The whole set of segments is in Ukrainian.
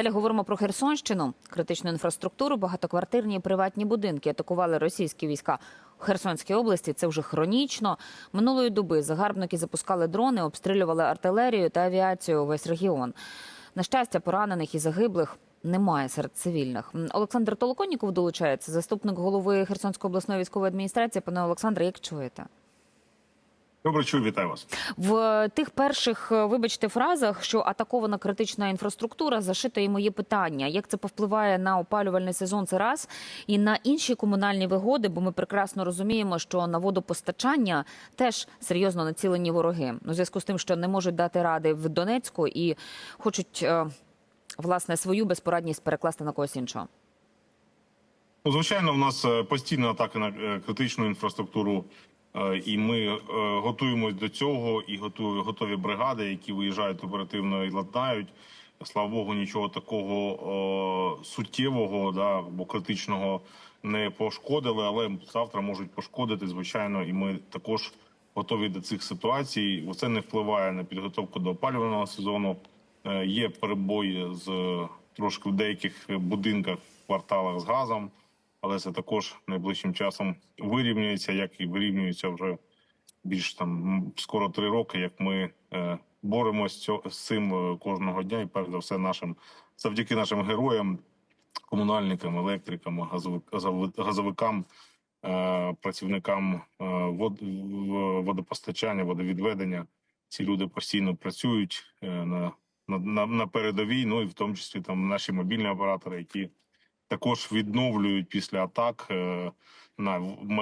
Далі говоримо про Херсонщину, критичну інфраструктуру, багатоквартирні і приватні будинки атакували російські війська в Херсонській області. Це вже хронічно. Минулої доби загарбники запускали дрони, обстрілювали артилерію та авіацію увесь регіон. На щастя, поранених і загиблих немає серед цивільних. Олександр Толоконніков долучається, заступник голови Херсонської обласної військової адміністрації. Пане Олександре, як чуєте? Добре, чую, вітаю вас. В тих перших, е, вибачте, фразах, що атакована критична інфраструктура, зашито і моє питання. Як це повпливає на опалювальний сезон? Це раз і на інші комунальні вигоди, бо ми прекрасно розуміємо, що на водопостачання теж серйозно націлені вороги. У зв'язку з тим, що не можуть дати ради в Донецьку і хочуть е, власне свою безпорадність перекласти на когось іншого. Ну, звичайно, в нас е, постійні атаки на е, критичну інфраструктуру, е, і ми е, готуємось до цього, і готові, готові бригади, які виїжджають оперативно і ладнають. Слава Богу, нічого такого о, суттєвого да, або критичного не пошкодили, але завтра можуть пошкодити, звичайно, і ми також готові до цих ситуацій. Це не впливає на підготовку до опалювального сезону. Е, Є перебої з е, трошки в деяких будинках, кварталах з газом, але це також найближчим часом вирівнюється, як і вирівнюється вже більш там скоро три роки, як ми е, боремось цьо- з цим е, кожного дня, і перш за все нашим завдяки нашим героям, комунальникам, електрикам, газови- газови- газовикам, е, працівникам вод, водопостачання, водовідведення. Ці люди постійно працюють на, на, на передовій, ну і в тому числі там наші мобільні оператори, які також відновлюють після атак е, на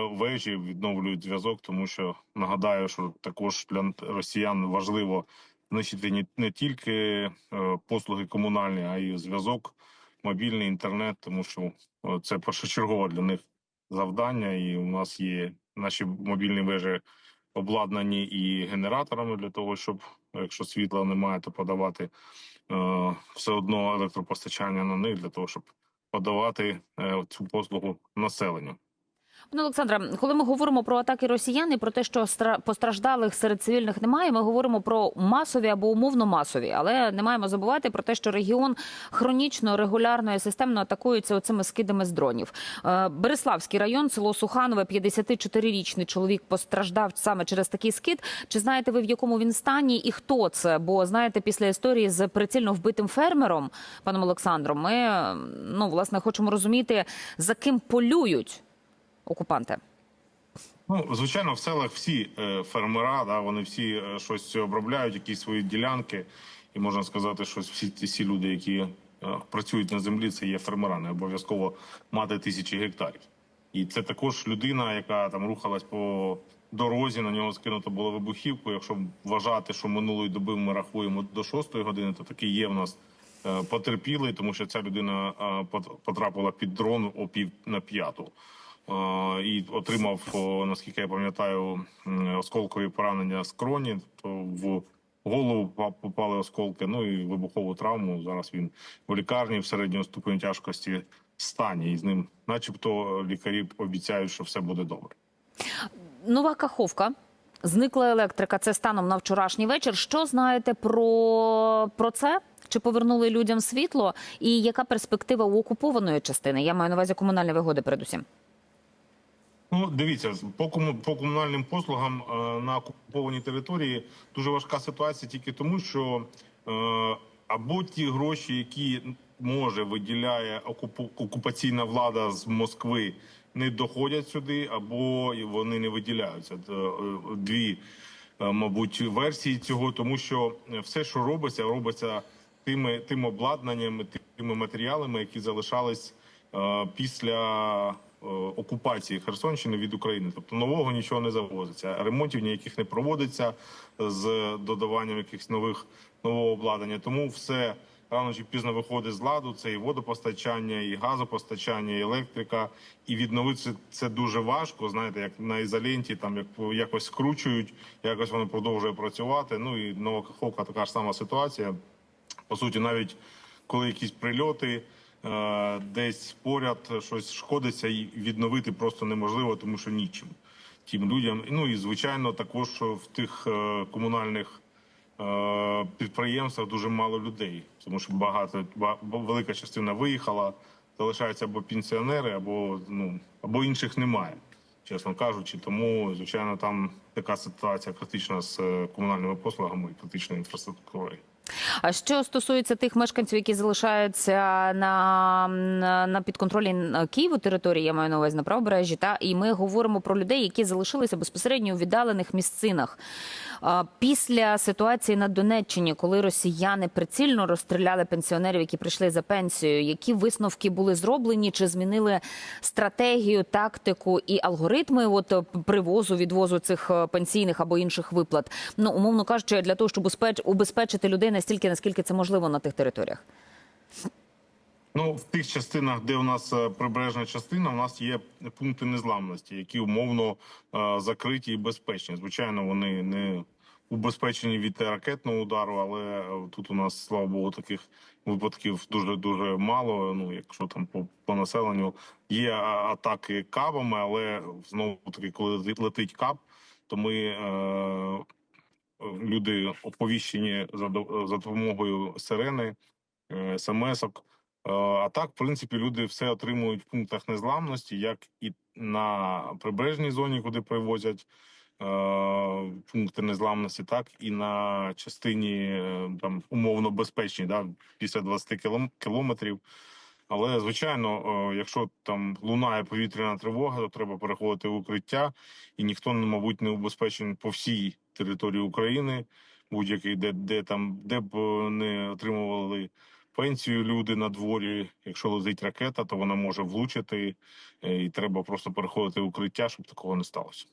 вежі, відновлюють зв'язок, тому що нагадаю, що також для росіян важливо знищити не, тільки е, послуги комунальні, а й зв'язок, мобільний інтернет, тому що е, це першочергове для них завдання, і у нас є наші мобільні вежі обладнані і генераторами для того, щоб якщо світла немає, то подавати е, все одно електропостачання на них для того, щоб подавати е, цю послугу населенню. Пане Олександре, коли ми говоримо про атаки росіян і про те, що стра- постраждалих серед цивільних немає, ми говоримо про масові або умовно масові, але не маємо забувати про те, що регіон хронічно, регулярно і системно атакується оцими скидами з дронів. Е, Береславський район, село Суханове, 54-річний чоловік постраждав саме через такий скид. Чи знаєте ви в якому він стані і хто це? Бо знаєте, після історії з прицільно вбитим фермером, паном Олександром, ми ну власне хочемо розуміти за ким полюють окупанти. Ну звичайно, в селах всі е, фермера, да вони всі е, щось обробляють, якісь свої ділянки, і можна сказати, що всі всі люди, які е, працюють на землі, це є фермера, не обов'язково мати тисячі гектарів. І це також людина, яка там рухалась по дорозі. На нього скинуто було вибухівку. Якщо вважати, що минулої доби ми рахуємо до шостої години, то такий є в нас потерпілий, тому що ця людина потрапила під дрон о пів на п'яту. Е, і отримав, наскільки я пам'ятаю, осколкові поранення скроні. То в голову попали осколки. Ну і вибухову травму. Зараз він в лікарні в середньому ступені тяжкості стані, і з ним, начебто, лікарі обіцяють, що все буде добре. Нова Каховка. Зникла електрика. Це станом на вчорашній вечір. Що знаєте про, про це? Чи повернули людям світло? І яка перспектива у окупованої частини? Я маю на увазі комунальні вигоди, передусім. Ну, дивіться, по, кому, по комунальним послугам е, на окупованій території дуже важка ситуація тільки тому, що е, або ті гроші, які може виділяє окупаційна влада з Москви, не доходять сюди, або вони не виділяються. Е, Дві, мабуть, версії цього, тому що все, що робиться, робиться тими, тим обладнанням, тими матеріалами, які залишались після окупації Херсонщини від України. Тобто нового нічого не завозиться, ремонтів ніяких не проводиться з додаванням якихось нових нового обладнання. Тому все рано чи пізно виходить з ладу. Це і водопостачання, і газопостачання, і електрика. І відновити це, дуже важко. Знаєте, як на ізоленті, там як якось скручують, якось воно продовжує працювати. Ну і нова Каховка така ж сама ситуація. По суті, навіть коли якісь прильоти е, десь поряд щось шкодиться, і відновити просто неможливо, тому що нічим тим людям. Ну і звичайно, також в тих е, комунальних е, підприємствах дуже мало людей, тому що багато ба- велика частина виїхала, залишаються або пенсіонери, або ну або інших немає, чесно кажучи. Тому звичайно там така ситуація критична з е, комунальними послугами і критичною інфраструктурою. А що стосується тих мешканців, які залишаються на, на, підконтролі Києву території, я маю на увазі на правобережжі, та і ми говоримо про людей, які залишилися безпосередньо у віддалених місцинах. Після ситуації на Донеччині, коли росіяни прицільно розстріляли пенсіонерів, які прийшли за пенсією, які висновки були зроблені, чи змінили стратегію, тактику і алгоритми от привозу, відвозу цих е, пенсійних або інших виплат? Ну умовно кажучи, для того, щоб убезпечити людей настільки, наскільки це можливо на тих територіях. Ну, в тих частинах, де у нас е, прибережна частина, у нас є пункти незламності, які умовно е, закриті і безпечні. Звичайно, вони не убезпечені від ракетного удару, але е, тут у нас, слава Богу, таких випадків дуже дуже мало. Ну, якщо там по, по населенню є атаки кабами, але знову таки, коли летить- каб, то ми. Е, Люди оповіщені за за допомогою сирени, е, смс-ок. Е, А так, в принципі, люди все отримують в пунктах незламності, як і на прибережній зоні, куди привозять е, пункти незламності, так і на частині там умовно безпечній, да, після 20 кілом- кілометрів. Але звичайно, якщо там лунає повітряна тривога, то треба переходити в укриття, і ніхто, мабуть, не убезпечений по всій території України, будь-який, де, де там, де б е, не отримували пенсію люди на дворі. Якщо летить ракета, то вона може влучити, е, і треба просто переходити в укриття, щоб такого не сталося.